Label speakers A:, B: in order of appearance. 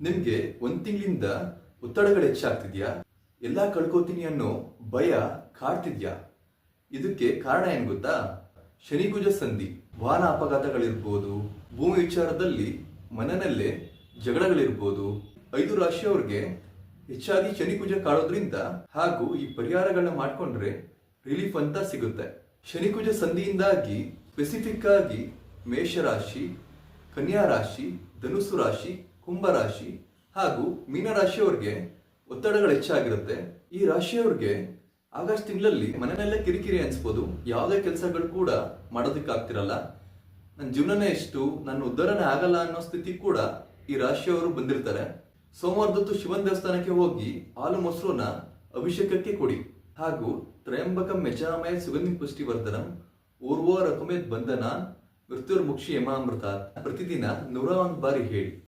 A: ನಿಮ್ಗೆ ಒಂದು ತಿಂಗಳಿಂದ ಒತ್ತಡಗಳು ಹೆಚ್ಚಾಗ್ತಿದ್ಯಾ? ಎಲ್ಲ ಕಳ್ಕೋತೀನಿ ಅನ್ನೋ ಭಯ ಕಾಡ್ತಿದ್ಯಾ? ಇದಕ್ಕೆ ಕಾರಣ ಏನು ಗೊತ್ತಾ? ಶನಿಕುಜ ಸಂಧಿ ವಾಹನ ಅಪಘಾತಗಳಿರ್ಬೋದು ಭೂಮಿ ವಿಚಾರದಲ್ಲಿ ಮನನಲ್ಲೇ ಜಗಳಗಳಿರ್ಬೋದು. ಐದು ರಾಶಿಯವ್ರಿಗೆ ಹೆಚ್ಚಾಗಿ ಶನಿಕುಜ ಕಾಡೋದ್ರಿಂದ ಹಾಗೂ ಈ ಪರಿಹಾರಗಳನ್ನ ಮಾಡಿಕೊಂಡ್ರೆ ರಿಲೀಫ್ ಅಂತ ಸಿಗುತ್ತೆ. ಶನಿಕುಜ ಸಂಧಿಯಿಂದಾಗಿ ಸ್ಪೆಸಿಫಿಕ್ ಆಗಿ ಮೇಷರಾಶಿ, ಕನ್ಯಾ ರಾಶಿ, ಧನುಸ್ಸು ರಾಶಿ ಕುಂಭ ರಾಶಿ ಹಾಗೂ ಮೀನರಾಶಿಯವ್ರಿಗೆ ಒತ್ತಡಗಳು ಹೆಚ್ಚಾಗಿರುತ್ತೆ. ಈ ರಾಶಿಯವ್ರಿಗೆ ಆಗಸ್ಟ್ ತಿಂಗಳಲ್ಲಿ ಮನೆಯಲ್ಲೇ ಕಿರಿಕಿರಿ ಅನಿಸ್ಬೋದು. ಯಾವುದೇ ಕೆಲಸಗಳು ಕೂಡ ಮಾಡೋದಕ್ಕಾಗ್ತಿರಲ್ಲ. ನನ್ನ ಜೀವನನೇ ಎಷ್ಟು ನನ್ನ ಉದ್ಧಾರನೇ ಆಗಲ್ಲ ಅನ್ನೋ ಸ್ಥಿತಿ ಕೂಡ ಈ ರಾಶಿಯವರು ಬಂದಿರ್ತಾರೆ. ಸೋಮವಾರದೊತ್ತು ಶಿವನ ದೇವಸ್ಥಾನಕ್ಕೆ ಹೋಗಿ ಹಾಲು ಮೊಸರನ್ನ ಅಭಿಷೇಕಕ್ಕೆ ಕೊಡಿ. ಹಾಗೂ ತ್ರಯಂಬಕಂ ಮೆಚಾಮಯ ಸುಗಂಧಿ ಪುಷ್ಟಿವರ್ಧನಂ ಓರ್ವ ರಕುಮೇತ್ ಬಂಧನ ಮೃತ್ಯುರ್ಮುಕ್ಷಿ ಯಮಾಮೃತ ಪ್ರತಿದಿನ ನೂರ ಒಂದು ಬಾರಿ ಹೇಳಿ.